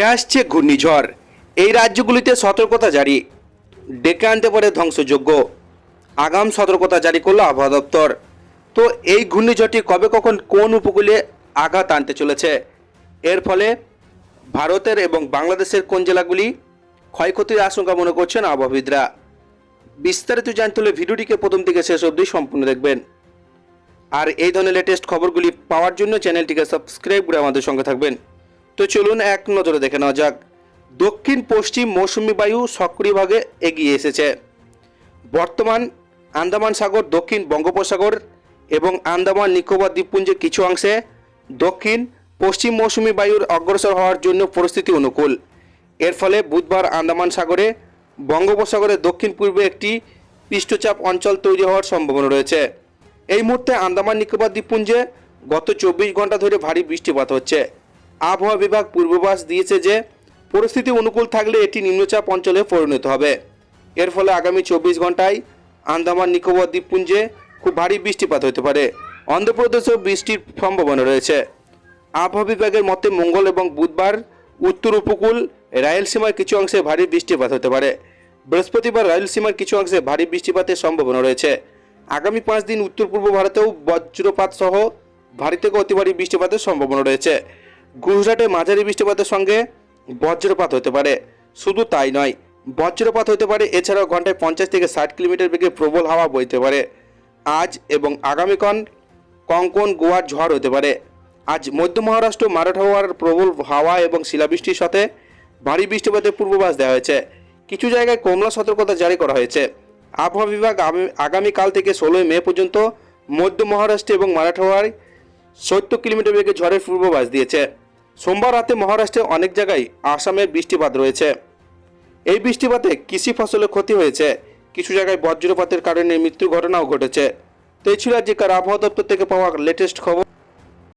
ধেয়ে আসছে ঘূর্ণিঝড়। এই রাজ্যগুলিতে সতর্কতা জারি। ডেকে আনতে পারে ধ্বংসযোগ্য আগাম সতর্কতা জারি করল আবহাওয়া দপ্তর। তো এই ঘূর্ণিঝড়টি কবে, কখন, কোন উপকূলে আঘাত আনতে চলেছে? এর ফলে ভারতের এবং বাংলাদেশের কোন জেলাগুলি ক্ষয়ক্ষতির আশঙ্কা মনে করছেন আবহাওয়িদরা বিস্তারিত জানতে হলে ভিডিওটিকে প্রথম থেকে শেষ অবধি সম্পূর্ণ দেখবেন। আর এই ধরনের লেটেস্ট খবরগুলি পাওয়ার জন্য চ্যানেলটিকে সাবস্ক্রাইব করে আমাদের সঙ্গে থাকবেন। তো চলুন এক নজরে দেখে নেওয়া যাক। দক্ষিণ পশ্চিম মৌসুমি বায়ু সক্রিয়ভাবে এগিয়ে এসেছে। বর্তমান আন্দামান সাগর, দক্ষিণ বঙ্গোপসাগর এবং আন্দামান নিকোবর দ্বীপপুঞ্জের কিছু অংশে দক্ষিণ পশ্চিম মৌসুমি বায়ুর অগ্রসর হওয়ার জন্য পরিস্থিতি অনুকূল। এর ফলে বুধবার আন্দামান সাগরে বঙ্গোপসাগরের দক্ষিণ পূর্বে একটি পৃষ্ঠচাপ অঞ্চল তৈরি হওয়ার সম্ভাবনা রয়েছে। এই মুহূর্তে আন্দামান নিকোবর দ্বীপপুঞ্জে গত চব্বিশ ঘণ্টা ধরে ভারী বৃষ্টিপাত হচ্ছে। আবহাওয়া বিভাগ পূর্বাভাস দিয়েছে যে পরিস্থিতি অনুকূল থাকলে এটি নিম্নচাপ অঞ্চলে পরিণত হবে। এর ফলে আগামী চব্বিশ ঘন্টায় আন্দামান, নিকোবর দ্বীপপুঞ্জে খুব ভারী বৃষ্টিপাত হতে পারে। অন্ধ্রপ্রদেশেও বৃষ্টির সম্ভাবনা রয়েছে। আবহাওয়া বিভাগের মতে মঙ্গল এবং বুধবার উত্তর উপকূল রায়লসীমার কিছু অংশে ভারী বৃষ্টিপাত হতে পারে। বৃহস্পতিবার রায়লসীমার কিছু অংশে ভারী বৃষ্টিপাতের সম্ভাবনা রয়েছে। আগামী পাঁচ দিন উত্তর পূর্ব ভারতেও বজ্রপাত সহ ভারী থেকে অতি ভারী বৃষ্টিপাতের সম্ভাবনা রয়েছে। গুজরাটে মাঝারি বৃষ্টিপাতের সঙ্গে বজ্রপাত হতে পারে। শুধু তাই নয়, বজ্রপাত হতে পারে, এছাড়াও ঘন্টায় পঞ্চাশ থেকে ষাট কিলোমিটার বেগে প্রবল হাওয়া বইতে পারে। আজ এবং আগামীক্ষণ কঙ্কন গোয়ার ঝড় হতে পারে। আজ মধ্য মহারাষ্ট্র মারাঠাওয়ার প্রবল হাওয়া এবং শিলাবৃষ্টির সাথে ভারী বৃষ্টিপাতের পূর্বাভাস দেওয়া হয়েছে। কিছু জায়গায় কমলা সতর্কতা জারি করা হয়েছে। আবহাওয়া বিভাগ আগামী- আগামীকাল থেকে ষোলোই মে পর্যন্ত মধ্য মহারাষ্ট্র এবং মারাঠাওয়ায় সত্তর কিলোমিটার বেগে ঝড়ের পূর্বাভাস দিয়েছে। সোমবার রাতে মহারাষ্ট্রে অনেক জায়গায় আসামের বৃষ্টিপাত রয়েছে। এই বৃষ্টিপাতে কৃষি ফসলের ক্ষতি হয়েছে। কিছু জায়গায় বজ্রপাতের কারণে মৃত্যু ঘটনাও ঘটেছে। তো এই ছিল আজকের আবহাওয়া দপ্তর থেকে পাওয়া লেটেস্ট খবর